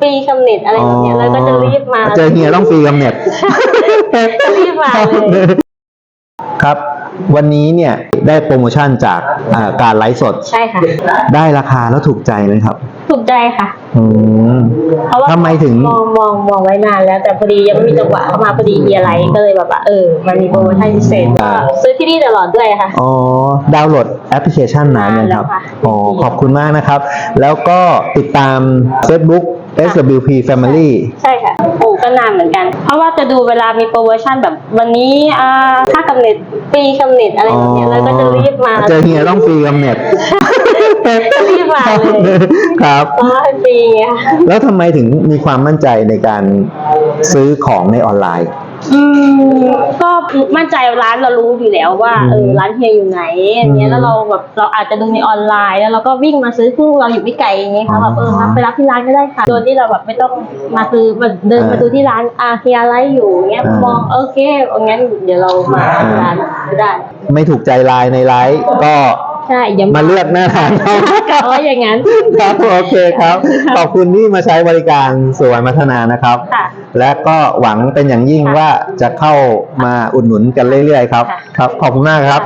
ฟรีกำเนิดอะไรแบบเนี้ยแล้วก็จะรีบมาเจอเฮียต้องฟรีกำเนิดรีบมาเลยครับ วันนี้เนี่ยได้โปรโมชั่นจากอ่าการไลฟ์สด ใช่ค่ะ ได้ราคาแล้วถูกใจไหมครับ ถูกใจค่ะอืมเพราะว่าทำไมถึงมองมองมองไว้นานแล้วแต่พอดียังไม่มีจังหวะเข้ามาพอดีมีอะไรก็เลยแบบว่าเออ มันมีโปรโมชั่นพิเศษก็ซื้อที่นี่ตลอดด้วยค่ะ อ๋อ ดาวน์โหลดแอปพลิเคชันนานยังครับนานแล้วค่ะอ๋อ ขอบคุณมากนะครับ แล้วก็ติดตาม Facebook SWP Family ใช่ค่ะโอ้ก็นานเหมือนกัน เพราะว่าจะดูเวลามีโปรโมชั่นแบบวันนี้อ่าค่ากำเนิดฟรีกำเนิดอะไรแบบเนี้ยแล้วก็จะรีบมาเจอเฮียต้องฟรีกำเนิดรีบมาเลยครับเพราะว่าฟรีไงค่ะแล้วทำไมถึงมีความมั่นใจในการซื้อของในออนไลน์ อืมก็มั่นใจร้านเรารู้อยู่แล้วว่าเอออืมร้านเฮียอยู่ไหนอย่างเงี้อืยมแล้วเราแบบเราอาจจะดูในออนไลน์ แล้วเราก็วิ่งมาซื้อซึ่งเราอยู่ไม่ไกลอย่างเงี้ยค่ะแบบเอออ๋อมาไปรับที่ร้านก็ได้ค่ะโดยที่เราแบบไม่ต้องมาซื้อแบบเดินอ่ามมาดูที่ร้านอาเฮียไลฟ์อยู่เงี้ยอ่ามมองโอเคงั้นเดี๋ยวเรามาที่ร้านก็ได้ ไม่ถูกใจไลน์ในไลฟ์ก็ ใช่อย่ามาเลือกหน้าร้านเขาเอาไว้อย่างนั้นครับโอเคครับ ขอบคุณที่มาใช้บริการสวนมัฒนานะครับ ค่ะ และก็หวังเป็นอย่างยิ่งค่ะว่าจะเข้ามาอุดหนุนกันเรื่อยๆครับค่ะครับ ขอบคุณมากครับ